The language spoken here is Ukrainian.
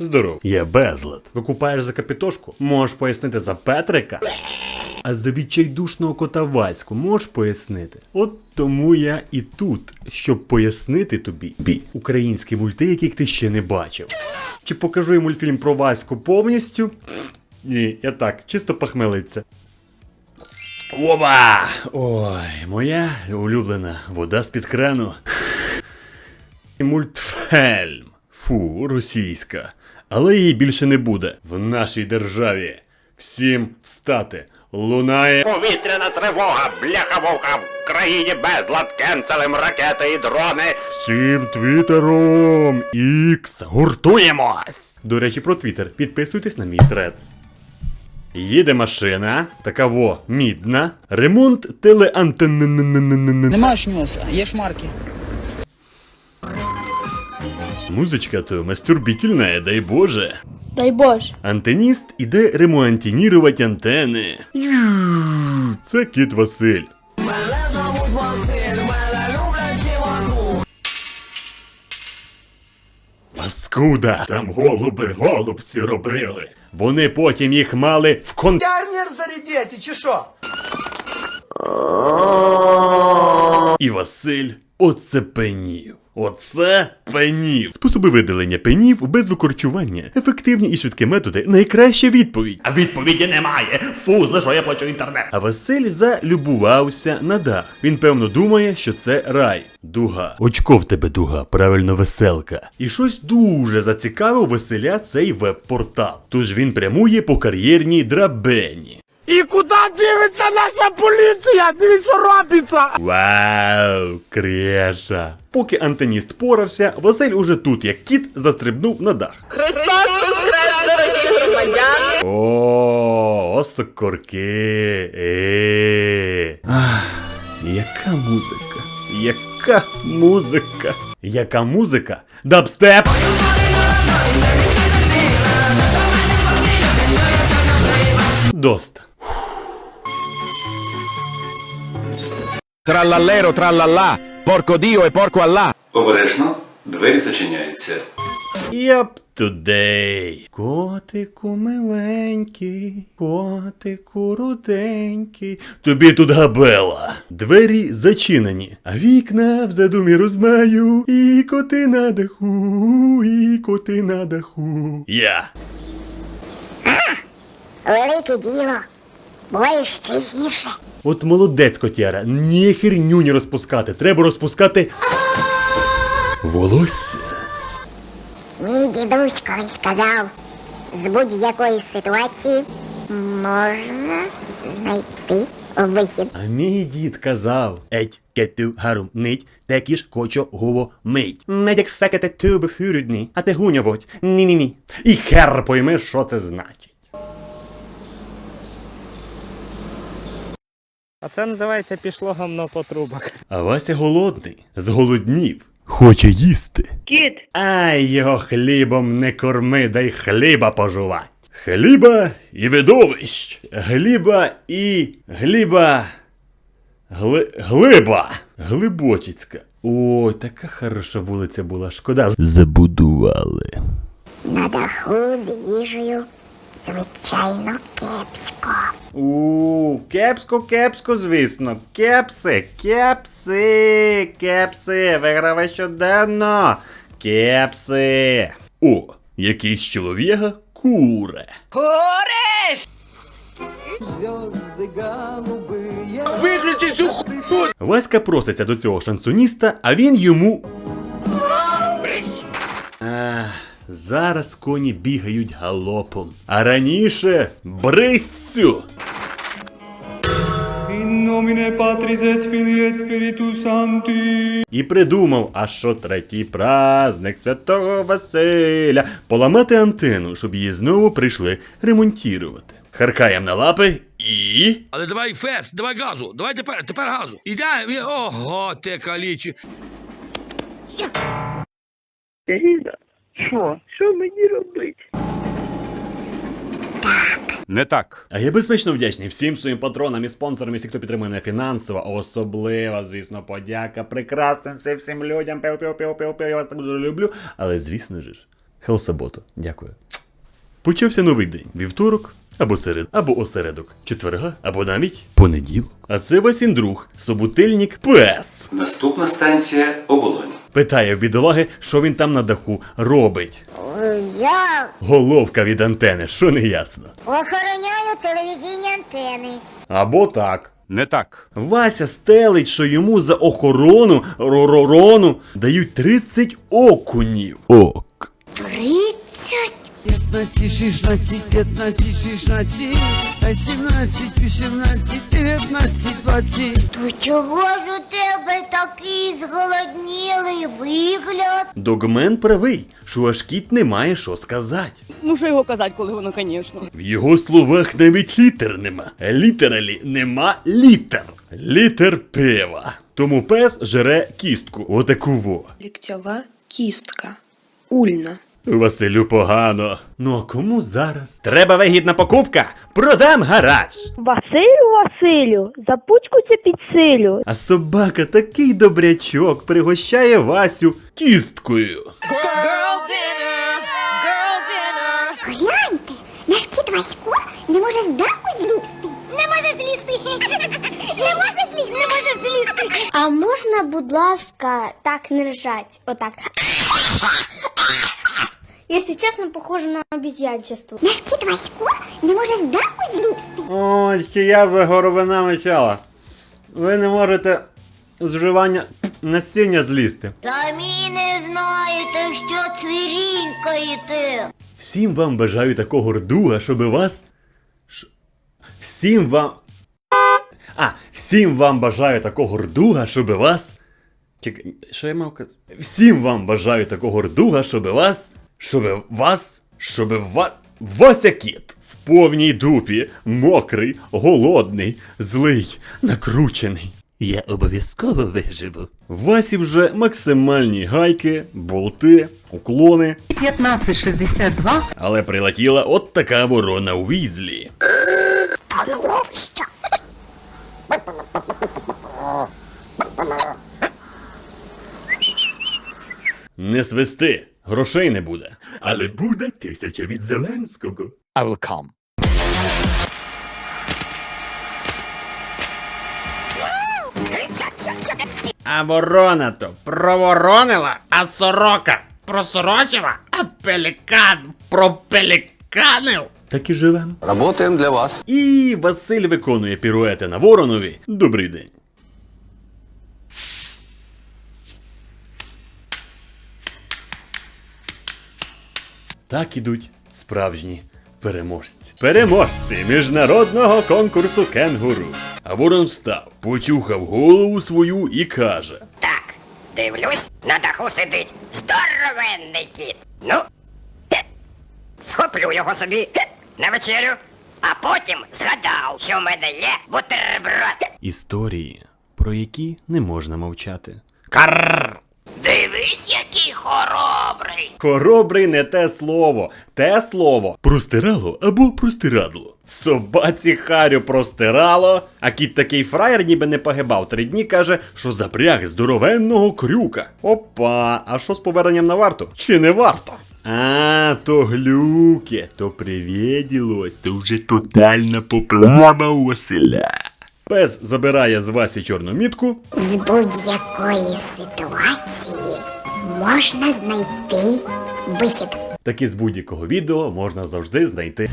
Здоров, я безлад. Викупаєш за капітошку? Можеш пояснити за Петрика? А за відчайдушного кота Ваську можеш пояснити? От тому я і тут, щоб пояснити тобі бі українські мульти, яких ти ще не бачив. Чи покажу я мультфільм про Ваську повністю? Ні, я так, чисто похмелиться. Оба! Ой, моя улюблена вода з-під крану. Мультфільм. Фу, російська. Але її більше не буде в нашій державі. Всім встати. Лунає. Повітряна тривога, бляха-муха, в країні безлад, кенцелем ракети і дрони. Всім твіттером ікс гуртуємось. До речі, про твіттер. Підписуйтесь на мій трец. Їде машина, така во, мідна. Ремонт телеантенн. Нема шмьоса, є шмарки. Музичка то мастурбітельна, дай Боже. Дай Боже. Антеніст іде ремонтінірувати антени. Це кіт Василь. Паскуда! Там голуби голубці робили. Вони потім їх мали в кон... Ярнір зарядіть, чи що? І Василь оцепенів. Оце пенів. Способи видалення пенів без викорчування. Ефективні і швидкі методи найкраща відповідь. А відповіді немає. Фу, за що я плачу інтернет. А Василь залюбувався на дах. Він певно думає, що це рай. Дуга. Очко в тебе дуга, правильно веселка. І щось дуже зацікавив Василя цей веб-портал. Тож він прямує по кар'єрній драбені. І куди дивиться наша поліція? Дивіться, що робиться! Вау, креша. Поки антеніст порався, Василь уже тут, як кіт, застрибнув на дах. Христос дорогі громадяни! О, осокорки. Е. Ах, яка музика? Яка музика? Яка музика? Дабстеп! Доста. Trallallero trallallà, porco Dio e porco Allah. Обережно, двері зачиняються. Yep, today. Котику миленький, котику руденький. Тобі тут габела. Двері зачинені, а вікна в задумі розмаю. І коти на даху, і коти на даху. Я. Велике діло. Буває ще гірше. От молодець котяра, ні херню не розпускати. Треба розпускати. Волосся. Мій дідусь колись сказав, з будь-якої ситуації можна знайти вихід. А мій дід казав Еть кету гарум нить, текіш кочо гово мить. Медяк фекете тюби фюрюдні, а те гуньовоть. Ні-ні-ні. І хер пойме, що це значить. А це називається пішло гамно по трубах. А Вася голодний, зголоднів. Хоче їсти. Кіт, Ай, його хлібом не корми, дай хліба пожувать. Хліба і видовищ. Гліба і гліба. Гли... Глиба. Глибочицька. Ой, така хороша вулиця була, шкода. Забудували. На даху з їжею, звичайно, кепсько. У, кепсько, кепсько, звісно. Кепси, кепси, кепси, вигравай щоденно. Кепси. О, якийсь чоловіга куре. Виключи цю хуйню! Васька проситься до цього шансоніста, а він йому. Ах, зараз коні бігають галопом. А раніше брисцю. In nomine Patris et Filii et Spiritus Sancti. І придумав, а що третій праздник святого Василя поламати антенну, щоб її знову прийшли ремонтувати. Харкаєм на лапи і. Але давай фест, давай газу, давай тепер, тепер газу. Іде, і- ого, ти калічі. Ліза, що? Що мені робити? Не так. А я безпечно вдячний всім своїм патронам і спонсорам, і всім, хто підтримує мене фінансово, а особливо, звісно, подяка прекрасним всім всім людям. Пів-пів-пів-пів-пів, я вас так дуже люблю. Але звісно ж, Хелсаботу. Дякую. Почався новий день. Вівторок, або серед, або осередок, четверга, або навіть понеділок. А це Васін друг, собутильник ПС. Наступна станція Оболонь. Питає в бідолаги, що він там на даху робить. Е, Я Головка від антени, що не ясно. охороняю телевізійні антени. Або так. Не так. Вася стелить, що йому за охорону роророну дають 30 окунів. Ок. Тридцять? 15, 16, 15, 16, 17, 18, 19, 20. То чого ж у тебе такий зголоднілий вигляд? Догмен правий, що аж кіт не має що сказати. Ну що його казати, коли воно, звісно. В його словах навіть літер нема. Літералі нема літер. Літер пива. Тому пес жере кістку. Отаку во. Ліктьова кістка. Ульна. Василю погано. Ну а кому зараз? Треба вигідна покупка. Продам гараж. Василю, Василю, запучкуйся під силю. А собака такий добрячок пригощає Васю кісткою. Гляньте, наш кіт Васько не може з даху злізти. Не може злізти. Не може злізти, не може злізти. А можна, будь ласка, так не ржать? Отак. Если честно, похоже на обезьянчество. Наш кіт Васько не може з даху злізти. Ой, чи я вже горобина мечала. Ви не можете з вживання насіння злізти. Самі не знаєте, що цвірінькаєте. Всім вам бажаю такого рдуга, щоб вас. Ш... Всім вам. А, всім вам бажаю такого рдуга, щоб вас. Чекай, що я мав казати? Всім вам бажаю такого рдуга, щоб вас. Щоб вас. Щоб вас. Вася кіт в повній дупі, мокрий, голодний, злий, накручений. Я обов'язково виживу. Васі вже максимальні гайки, болти, уклони. 1562. Але прилетіла от така ворона у візлі. Не свисти, грошей не буде. Але буде тисяча від Зеленського. I will come. А ворона то проворонила, а сорока просорочила, а пелікан пропеліканив. Так і живем. Работаем для вас. І Василь виконує піруети на воронові. Добрий день. Так ідуть справжні переможці. Переможці міжнародного конкурсу кенгуру. А ворон встав, почухав голову свою і каже: Так, дивлюсь, на даху сидить здоровенний кіт. Ну, схоплю його собі на вечерю, а потім згадав, що в мене є бутерброд. Історії, про які не можна мовчати. Карр! Дивись, який хоробрий. Хоробрий не те слово, те слово простирало або простирадло. Собаці Харю простирало, а кіт такий фраєр ніби не погибав. Три дні каже, що запряг здоровенного крюка. Опа, а що з поверненням на варту? Чи не варто? А, то глюки, то привіділось, то вже тотальна поплава у Василя. Пес забирає з Васі чорну мітку, З будь-якої ситуації можна знайти вихід. так і з будь-якого відео можна завжди знайти.